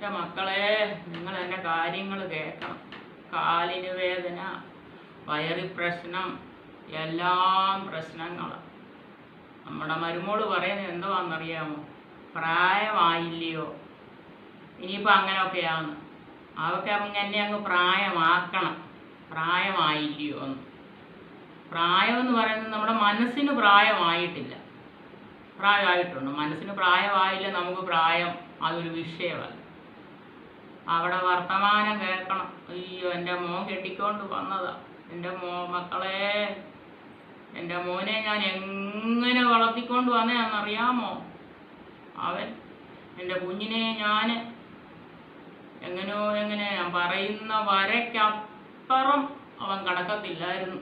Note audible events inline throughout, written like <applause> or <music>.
എന്റെ മക്കളെ നിങ്ങൾ എന്റെ കാര്യങ്ങൾ കേൾക്കണം. കാലിന് വേദന വയറി പ്രശ്നം എല്ലാം പ്രശ്നങ്ങളാണ് നമ്മുടെ മരുമോൾ പറയുന്നത് എന്തുവാണെന്നറിയാമോ പ്രായമായില്ലയോ? ഇനിയിപ്പോൾ അങ്ങനെയൊക്കെയാണ്. അവർക്ക് അങ്ങനെ അങ്ങ് പ്രായമാക്കണം. പ്രായമായില്ലയോ എന്ന്. പ്രായം എന്ന് പറയുന്നത് നമ്മുടെ മനസ്സിന് പ്രായമായിട്ടില്ല. പ്രായമായിട്ടുണ്ട്. മനസ്സിന് പ്രായമായില്ല നമുക്ക് പ്രായം അതൊരു വിഷയമല്ല. അവിടെ വർത്തമാനം കേൾക്കണം. അയ്യോ എന്റെ മോൻ കെട്ടിക്കൊണ്ട് വന്നതാ. എന്റെ മോ മക്കളെ എന്റെ മോനെ ഞാൻ എങ്ങനെ വളർത്തിക്കൊണ്ട് വന്നതെന്നറിയാമോ അവൻ എന്റെ കുഞ്ഞിനെ ഞാൻ എങ്ങനെയോ എങ്ങനെ ഞാൻ പറയുന്ന വരയ്ക്കപ്പുറം അവൻ കടക്കത്തില്ലായിരുന്നു.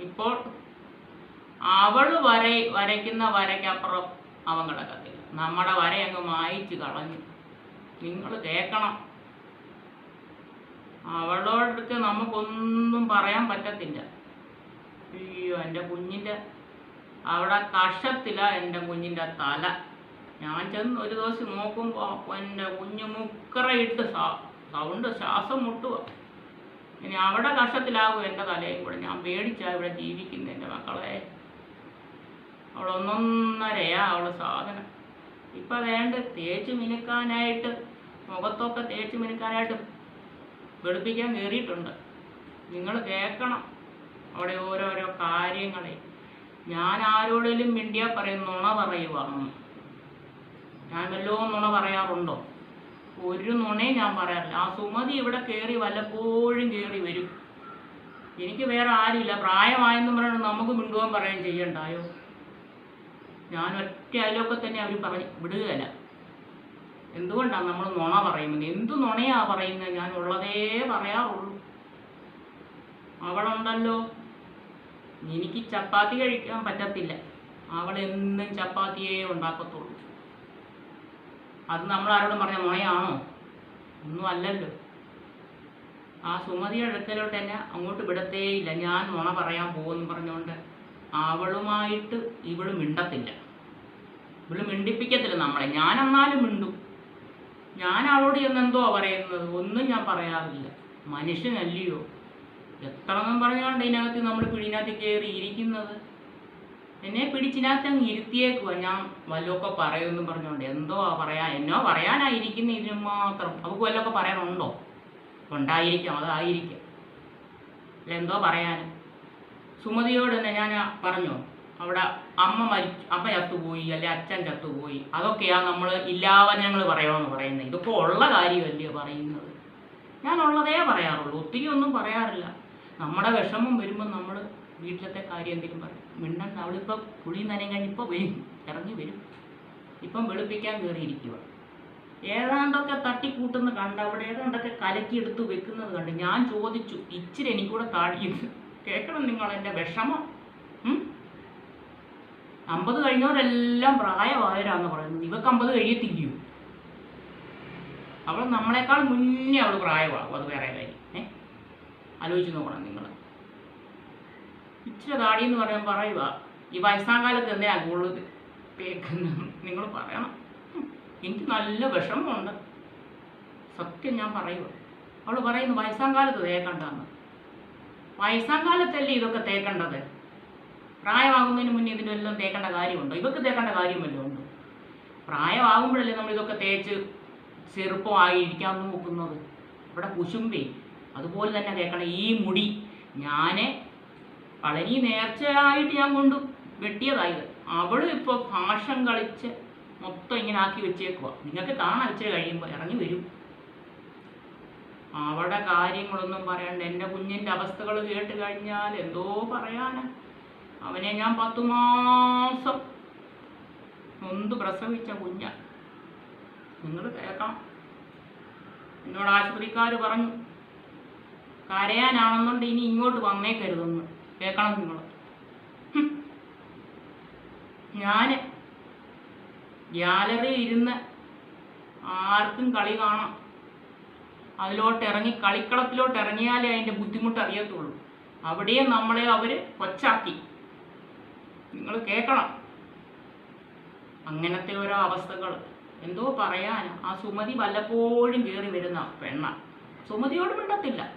ഇപ്പോൾ അവൾ വര വരയ്ക്കുന്ന വരയ്ക്കപ്പുറം അവൻ കിടക്കത്തില്ല. നമ്മുടെ വര അങ്ങ് മായിച്ച് കളഞ്ഞു. നിങ്ങൾ കേൾക്കണം. അവളോടൊക്കെ നമുക്കൊന്നും പറയാൻ പറ്റത്തില്ല. അയ്യോ എന്റെ കുഞ്ഞിന്റെ അവിടെ കഷത്തില എന്റെ കുഞ്ഞിന്റെ തല. ഞാൻ ചെന്ന് ഒരു ദിവസം നോക്കുമ്പോൾ എന്റെ കുഞ്ഞ് മുക്കറയിട്ട് സൗണ്ട് ശ്വാസം മുട്ടുക ഇനി അവിടെ കഷത്തിലാകും എന്റെ തലയും കൂടെ. ഞാൻ പേടിച്ചാണ് ഇവിടെ ജീവിക്കുന്നത് എന്റെ മക്കളെ. അവളൊന്നൊന്നരയാ അവൾ സാധനം. ഇപ്പൊ വേണ്ട തേച്ച് മിനുക്കാനായിട്ട് മുഖത്തൊക്കെ തേച്ച് മിനുക്കാനായിട്ട് വെളുപ്പിക്കാൻ കയറിയിട്ടുണ്ട് നിങ്ങൾ കേൾക്കണം. അവിടെ ഓരോരോ കാര്യങ്ങളെ. ഞാൻ ആരോടെങ്കിലും മിണ്ടിയ പറയും നുണ പറയുവാണ് ഞാൻ വല്ലതും നുണ പറയാറുണ്ടോ? ഒരു നുണയും ഞാൻ പറയാറില്ല. ആ സുമതി ഇവിടെ കയറി വല്ലപ്പോഴും കയറി വരും. എനിക്ക് വേറെ ആരുമില്ല. പ്രായമായെന്ന് പറയുന്നത് നമുക്ക് മിണ്ടുവാൻ പറയുകയും ചെയ്യണ്ടായോ? ഞാൻ ഒറ്റ അയലൊക്കെ തന്നെ അവർ പറഞ്ഞ് വിടുകയല്ല. എന്തുകൊണ്ടാണ് നമ്മൾ നുണ പറയുന്നത്? എന്തു നുണയാ പറയുന്നത്? ഞാൻ ഉള്ളതേ പറയാറുള്ളൂ. അവളുണ്ടല്ലോ. എനിക്ക് ചപ്പാത്തി കഴിക്കാൻ പറ്റത്തില്ല. അവൾ എന്നും ചപ്പാത്തിയേ ഉണ്ടാക്കത്തുള്ളൂ. അത് നമ്മൾ ആരോടും പറഞ്ഞ നുണയാണോ? ഒന്നും അല്ലല്ലോ. ആ സുമതിയുടെ അടുക്കലോട്ട് എന്നെ അങ്ങോട്ട് വിടത്തേയില്ല. ഞാൻ നുണ പറയാൻ പോകുമെന്ന് പറഞ്ഞുകൊണ്ട് അവളുമായിട്ട് ഇവൾ മിണ്ടത്തില്ല. ഇവൾ മിണ്ടിപ്പിക്കത്തില്ല നമ്മളെ. ഞാനെന്നാലും മിണ്ടും. ഞാൻ അവളോട് ചെന്ന് എന്തോ പറയുന്നത്? ഒന്നും ഞാൻ പറയാറില്ല. മനുഷ്യനല്ലയോ? എത്ര എന്നും പറഞ്ഞുകൊണ്ട് ഇതിനകത്ത് നമ്മൾ പിടിനകത്ത് കയറി ഇരിക്കുന്നത്? എന്നെ പിടിച്ചിനകത്ത് അങ്ങ് ഇരുത്തിയേക്കുവാ. ഞാൻ വല്ലതൊക്കെ പറയുമെന്നും പറഞ്ഞുകൊണ്ട് എന്തോ പറയാ എന്നോ പറയാനായിരിക്കുന്ന ഇതിന് മാത്രം. അവൾക്ക് വല്ലതൊക്കെ പറയാനുണ്ടോ? ഉണ്ടായിരിക്കാം അതായിരിക്കാം. അല്ല എന്തോ പറയാൻ സുമതിയോട് തന്നെ ഞാൻ പറഞ്ഞു? അവിടെ അമ്മ മരിച്ചു അമ്മ ചത്തുപോയി അല്ലെ അച്ഛൻ ചത്തുപോയി. അതൊക്കെയാ നമ്മൾ ഇല്ലാവചനങ്ങൾ പറയണമെന്ന് പറയുന്നത്. ഇതൊക്കെ ഉള്ള കാര്യമല്ലേ പറയുന്നത്? ഞാൻ ഉള്ളതേ പറയാറുള്ളൂ. ഒത്തിരി ഒന്നും പറയാറില്ല. നമ്മുടെ വിഷമം വരുമ്പോൾ നമ്മൾ വീട്ടിലത്തെ കാര്യം എന്തെങ്കിലും പറയും. മിണ്ടണ്ട അവളിപ്പോൾ പുളി നനയും കഴിഞ്ഞ് ഇപ്പോൾ വരും. ഇറങ്ങി വരും. ഇപ്പം വെളുപ്പിക്കാൻ കയറിയിരിക്കുക ഏതാണ്ടൊക്കെ തട്ടിക്കൂട്ടുന്ന കണ്ട് അവിടെ ഏതാണ്ടൊക്കെ കലക്കിയെടുത്ത് വെക്കുന്നത് കണ്ട് ഞാൻ ചോദിച്ചു ഇച്ചിരി എനിക്കൂടെ താടിയത് കേൾക്കണം നിങ്ങൾ എന്റെ വിഷമം? അമ്പത് കഴിഞ്ഞവരെല്ലാം പ്രായമായവരാന്ന് പറയുന്നത് ഇവക്ക് അമ്പത് കഴിയത്തില്ലയോ അവൾ നമ്മളെക്കാൾ മുന്നേ അവൾ പ്രായമാകും. അത് വേറെ കാര്യം. ഏ? ആലോചിച്ച് നോക്കണം നിങ്ങൾ ഇച്ചിരി താടി എന്ന് പറയാൻ പറയുക ഈ വയസ്സാം കാലത്ത് തന്നെ കേൾക്കുന്നത്. നിങ്ങൾ പറയണം. എനിക്ക് നല്ല വിഷമമുണ്ട്. സത്യം ഞാൻ പറയുക അവൾ പറയുന്നു വയസ്സാം കാലത്ത് തേക്കണ്ടെന്ന്. വയസ്സാം കാലത്തല്ലേ ഇതൊക്കെ തേക്കേണ്ടത്? പ്രായമാകുന്നതിന് മുന്നേ ഇതിനെല്ലാം തേക്കേണ്ട കാര്യമുണ്ടോ? ഇവർക്ക് തേക്കേണ്ട കാര്യം വല്ലതും ഉണ്ടോ? പ്രായമാകുമ്പോഴല്ലേ നമ്മൾ ഇതൊക്കെ തേച്ച് ചെറുപ്പമായി ഇരിക്കാൻ നോക്കുന്നത്? ഇവിടെ കുശുമ്പേ അതുപോലെ തന്നെ തേക്കണം ഈ മുടി. ഞാൻ പളനി നേർച്ചയായിട്ട് ഞാൻ കൊണ്ട് വെട്ടിയതായത് അവൾ ഇപ്പോൾ ഭാഷം കളിച്ച് മൊത്തം ഇങ്ങനെ ആക്കി വെച്ചേക്കുക നിങ്ങൾക്ക് കാണാൻ ഇച്ചിരി കഴിയുമ്പോൾ ഇറങ്ങി വരും. അവിടെ കാര്യങ്ങളൊന്നും പറയണ്ട. എന്റെ കുഞ്ഞിന്റെ അവസ്ഥകൾ കേട്ട് കഴിഞ്ഞാൽ എന്തോ പറയാനാ. അവനെ ഞാൻ പത്തു മാസം നൊന്ത് പ്രസവിച്ച കുഞ്ഞ. നിങ്ങൾ കേൾക്കാം എന്നോട് ആശുപത്രിക്കാർ പറഞ്ഞു കരയാനാണെന്നുണ്ട് ഇനി ഇങ്ങോട്ട് വന്നേക്കരുതെന്ന്. കേൾക്കണം നിങ്ങൾ. ഞാൻ ഗ്യാലറിയിൽ ഇരുന്ന് ആർക്കും കളി കാണാം. അതിലോട്ട് ഇറങ്ങി കളിക്കളത്തിലോട്ട് ഇറങ്ങിയാലേ അതിന്റെ ബുദ്ധിമുട്ട് അറിയത്തുള്ളൂ. അവിടെയും നമ്മളെ അവർ കൊച്ചാക്കി. നിങ്ങൾ കേൾക്കണം. അങ്ങനത്തെ ഓരോ അവസ്ഥകൾ. എന്തോ പറയാൻ ആ സുമതി വല്ലപ്പോഴും കയറി വരുന്ന പെണ്ണ. സുമതിയോട് മിണ്ടത്തില്ല.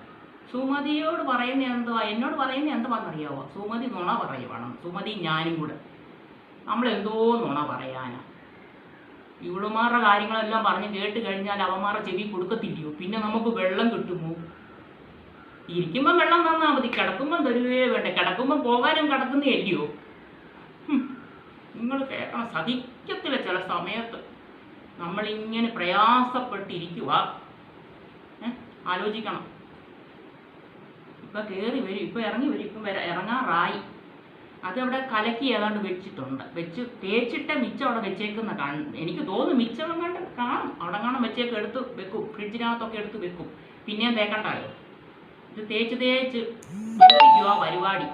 സുമതിയോട് പറയുന്ന എന്തുവാ? എന്നോട് പറയുന്ന എന്തുവാണെന്നറിയാവോ സുമതി നുണ പറയുവാണ്. സുമതി ഞാനും കൂടെ. നമ്മൾ എന്തോ നുണ പറയാനാ. ഇവളുമാരുടെ കാര്യങ്ങളെല്ലാം പറഞ്ഞ് കേട്ട് കഴിഞ്ഞാൽ അവന്മാരുടെ ചെവി കൊടുക്കത്തില്ലയോ? പിന്നെ നമുക്ക് വെള്ളം കിട്ടുമോ? ഇരിക്കുമ്പം വെള്ളം തന്നാൽ മതി. കിടക്കുമ്പം തരുവേ വേണ്ട. കിടക്കുമ്പം പോകാനും കിടക്കുന്നേ അല്ലയോ നിങ്ങൾ കേൾക്കണം സഹിക്കത്തില്ല ചില സമയത്ത്. നമ്മളിങ്ങനെ പ്രയാസപ്പെട്ടിരിക്കുക? ആലോചിക്കണം. ഇപ്പം കയറി വരും. ഇപ്പം ഇറങ്ങി വരും. ഇപ്പം വര ഇറങ്ങാറായി. അതവിടെ കലക്കി ഏതാണ്ട് വെച്ചിട്ടുണ്ട്. വെച്ച് തേച്ചിട്ട മിച്ചം അവിടെ വെച്ചേക്കുന്ന കാണും. എനിക്ക് തോന്നുന്നു മിച്ചം കണ്ട് കാണും. അവിടെ കാണാൻ വെച്ചേക്ക് എടുത്ത് വെക്കും. ഫ്രിഡ്ജിനകത്തൊക്കെ എടുത്ത് വെക്കും. പിന്നെയും തേക്കണ്ടായോ? ഇത് തേച്ച് തേച്ച് ആ പരിപാടി.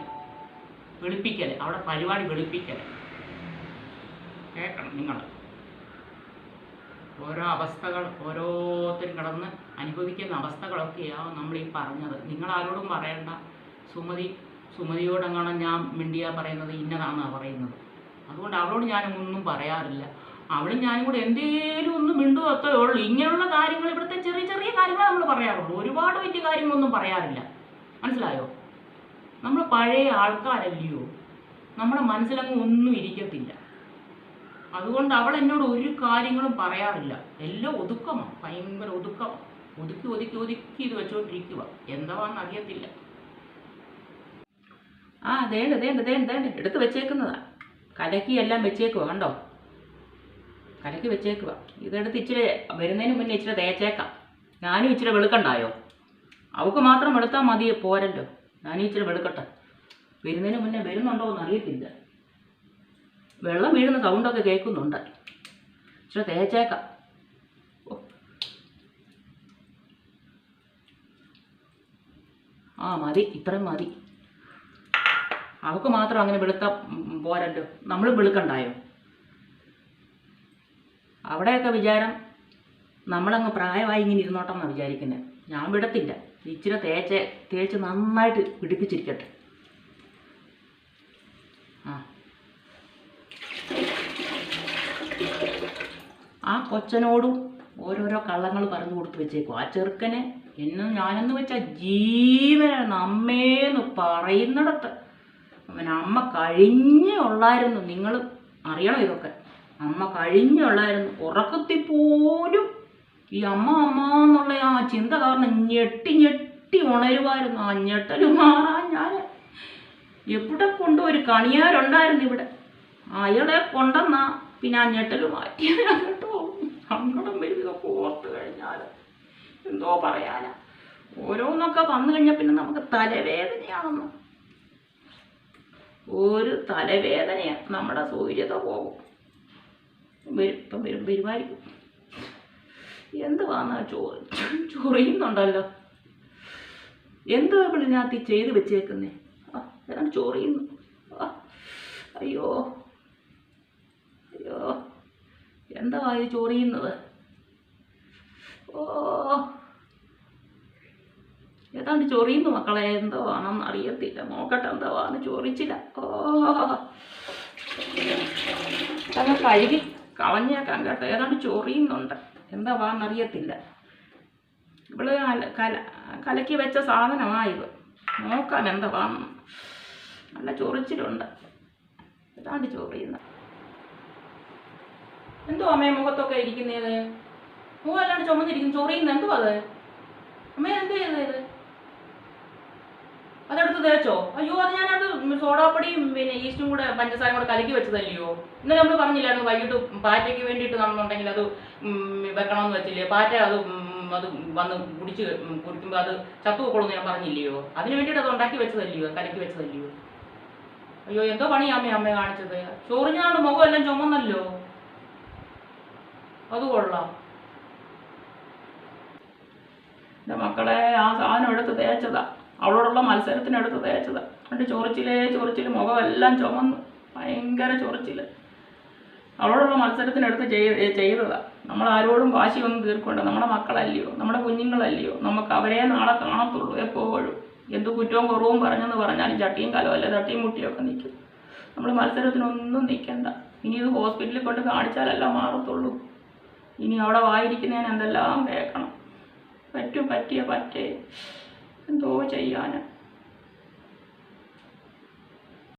വെളുപ്പിക്കൽ അവിടെ പരിപാടി വെളുപ്പിക്കൽ കേൾക്കണം നിങ്ങൾ. ഓരോ അവസ്ഥകൾ ഓരോരുത്തരും കിടന്ന് അനുഭവിക്കുന്ന അവസ്ഥകളൊക്കെയാണ് നമ്മൾ ഈ പറഞ്ഞത്. നിങ്ങൾ ആരോടും പറയണ്ട. സുമതി സുമതിയോടെങ്ങാണ് ഞാൻ മിണ്ടിയാ പറയുന്നത് ഇന്നതാണെന്നാണ് പറയുന്നത്. അതുകൊണ്ട് അവളോട് ഞാൻ ഒന്നും പറയാറില്ല. അവളും ഞാനും കൂടെ എന്തേലും ഒന്ന് അത്രേ ഉള്ളൂ. ഇങ്ങനെയുള്ള കാര്യങ്ങൾ ഇവിടുത്തെ ചെറിയ ചെറിയ കാര്യങ്ങൾ നമ്മൾ പറയാറുള്ളൂ. ഒരുപാട് വലിയ കാര്യങ്ങളൊന്നും പറയാറില്ല. മനസ്സിലായോ? നമ്മൾ പഴയ ആൾക്കാരല്ലയോ? നമ്മുടെ മനസ്സിലങ്ങ് ഒന്നും ഇരിക്കത്തില്ല. അതുകൊണ്ട് അവൾ എന്നോട് ഒരു കാര്യങ്ങളും പറയാറില്ല. എല്ലാം ഒതുക്കമാണ് ഭയങ്കര ഒതുക്കമാണ് ഒതുക്കി ഒതുക്കി ഒതുക്കി ഇത് വെച്ചോണ്ടിരിക്കുക എന്താവാന്ന് അറിയത്തില്ല. ആ ദേണ്ട് ദേണ്ട് ദേണ്ട് ദേണ്ട്. എടുത്ത് വെച്ചേക്കുന്നതാ. കലക്കി എല്ലാം വെച്ചേക്കുക കണ്ടോ? കലക്കി വെച്ചേക്കുക ഇതെടുത്ത് ഇച്ചിരി വരുന്നതിന് മുന്നേ ഇച്ചിരി തേച്ചേക്കാം. ഞാനും ഇച്ചിരി വെളുക്കണ്ടായോ? അവൾക്ക് മാത്രം എടുത്താൽ മതി പോരല്ലോ. ഞാനും ഇച്ചിരി വെളുക്കട്ടെ വരുന്നതിന് മുന്നേ വരുന്നുണ്ടോ എന്ന് അറിയത്തില്ല. വെള്ളം വീഴുന്ന സൗണ്ടൊക്കെ കേൾക്കുന്നുണ്ട്. ഇച്ചിരി തേച്ചേക്കാം. ആ മതി. ഇത്രയും മതി. അവൾക്ക് മാത്രം അങ്ങനെ വെളുത്ത പോരല്ലോ. നമ്മളും വെളുക്കണ്ടായോ? അവിടെയൊക്കെ വിചാരം നമ്മളങ്ങ് പ്രായമായി ഇങ്ങനെ ഇരുന്നോട്ടെന്നാണ് വിചാരിക്കുന്നത് ഞാൻ വിടത്തില്ല. ഇച്ചിരി തേച്ച് തേച്ച് നന്നായിട്ട് പിടിപ്പിച്ചിരിക്കട്ടെ. ആ. ആ കൊച്ചനോടും ഓരോരോ കള്ളങ്ങൾ പറഞ്ഞു കൊടുത്ത് വെച്ചേക്കും. ആ ചെറുക്കനെ എന്നും ഞാനെന്ന് വെച്ചാൽ ജീവനാണ്. അമ്മേന്ന് പറയുന്നിടത്ത്. അവൻ അമ്മ കഴിഞ്ഞേ ഉള്ളായിരുന്നു. നിങ്ങൾ അറിയണം ഇതൊക്കെ? അമ്മ കഴിഞ്ഞേ ഉള്ളായിരുന്നു. ഉറക്കത്തിൽ പോലും ഈ അമ്മ അമ്മ എന്നുള്ള ആ ചിന്ത കാരണം ഞെട്ടി ഞെട്ടി ഉണരുമായിരുന്നു ആ ഞെട്ടൽ മാറാൻ ഞാൻ എവിടെ കൊണ്ടു ഒരു കണിയാരുണ്ടായിരുന്നു ഇവിടെ. അയാളെ കൊണ്ടെന്നാ പിന്നെ ആ ഞെട്ടൽ മാറ്റി കേട്ടോ. സങ്കടം വരും ഇതൊക്കെ ഓർത്ത് കഴിഞ്ഞാൽ എന്തോ പറയാനാ. ഓരോന്നൊക്കെ വന്നു കഴിഞ്ഞാൽ പിന്നെ നമുക്ക് തലവേദനയാണെന്ന്. ഒരു തലവേദനയാണ് നമ്മുടെ സൂര്യത പോകും. വരും ഇപ്പം വരും വരുമായിരിക്കും. എന്തുവാന്നാ ചോ <laughs> ചൊറിയുന്നുണ്ടല്ലോ. എന്തുവാ ഇതിനകത്ത് ചെയ്ത് വെച്ചേക്കുന്നേ? ആ ഞാൻ ചൊറിയുന്നു. ആ അയ്യോ. അയ്യോ. എന്താ ഇത് ചൊറിയുന്നത്? ഓ. ഏതാണ്ട് ചൊറിയുന്നു മക്കളെ എന്തോ ആണെന്ന് അറിയത്തില്ല. നോക്കട്ടെ എന്തോ ആണ് ചൊറിച്ചില്ല. ഓ. കഴുകി കളഞ്ഞേക്കാം കേട്ടോ. ഏതാണ്ട് ചൊറിയുന്നുണ്ട്. എന്താ വാന്നറിയത്തില്ല. ഇവൾ കല കലക്കി വെച്ച സാധനമായി നോക്കാം എന്താ വാന്ന് നല്ല ചൊറിച്ചിലുണ്ട്. ഏതാണ്ട് ചൊറിയുന്ന. എന്തോ അമ്മയെ മുഖത്തൊക്കെ ഇരിക്കുന്നത് മുഖം അല്ലാണ്ട് ചുമന്നിരിക്കുന്നു. ചൊറിയുന്ന. എന്തുവാ അത് അമ്മേ എന്ത് അതെടുത്ത് തേച്ചോ? അയ്യോ അത് ഞാനത് സോഡാപ്പൊടിയും പിന്നെ ഈസ്റ്റും കൂടെ പഞ്ചസാരയും കൂടെ കലക്കി വെച്ചതല്ലയോ? ഇന്നലെ നമ്മൾ പറഞ്ഞില്ലായിരുന്നു വൈകിട്ട് പാറ്റയ്ക്ക് വേണ്ടിയിട്ട് നമ്മളുണ്ടെങ്കിൽ അത് വെക്കണമെന്ന് വെച്ചില്ലേ? പാറ്റ അത് അത് വന്ന് കുടിച്ച് കുടിക്കുമ്പോൾ അത് ചത്തു ചത്തുപോക്കോളൂ ഞാൻ പറഞ്ഞില്ലയോ? അതിന് വേണ്ടിയിട്ട് അത് ഉണ്ടാക്കി വെച്ചതല്ലയോ? കലക്കി വെച്ചതല്ലയോ? അയ്യോ എന്തോ പണിയാ അമ്മ അമ്മ കാണിച്ചത്. ചോറിഞ്ഞാണ്ട് മുഖം എല്ലാം ചുമന്നല്ലോ? അത് കൊള്ളാം. എന്റെ മക്കളെ ആ സാധനം എടുത്ത് തേച്ചതാ. അവളോടുള്ള മത്സരത്തിനെടുത്ത് തേച്ചതാണ് എന്നിട്ട് ചൊറിച്ചിലേ ചൊറിച്ചിൽ മുഖമെല്ലാം ചുമന്നു. ഭയങ്കര ചൊറിച്ചിൽ അവളോടുള്ള മത്സരത്തിനെടുത്ത് ചെയ്ത് ചെയ്തതാ. നമ്മൾ ആരോടും വാശിയൊന്നും തീർക്കണ്ട. നമ്മുടെ മക്കളല്ലയോ? നമ്മുടെ കുഞ്ഞുങ്ങളല്ലയോ? നമുക്ക് അവരെ നാളെ കാണത്തുള്ളൂ എപ്പോഴും. എന്ത് കുറ്റവും കുറവും പറഞ്ഞെന്ന് പറഞ്ഞാലും ചട്ടിയും കലമല്ല തട്ടിയും മുട്ടിയൊക്കെ നിൽക്കും. നമ്മൾ മത്സരത്തിനൊന്നും നിൽക്കണ്ട. ഇനി ഇത് ഹോസ്പിറ്റലിൽ കൊണ്ട് കാണിച്ചാലല്ല മാറത്തുള്ളൂ. ഇനി അവിടെ വായിരിക്കുന്നതിന് എന്തെല്ലാം കേൾക്കണം. പറ്റും പറ്റിയ പറ്റേ. എന്തോ ചെയ്യാനാ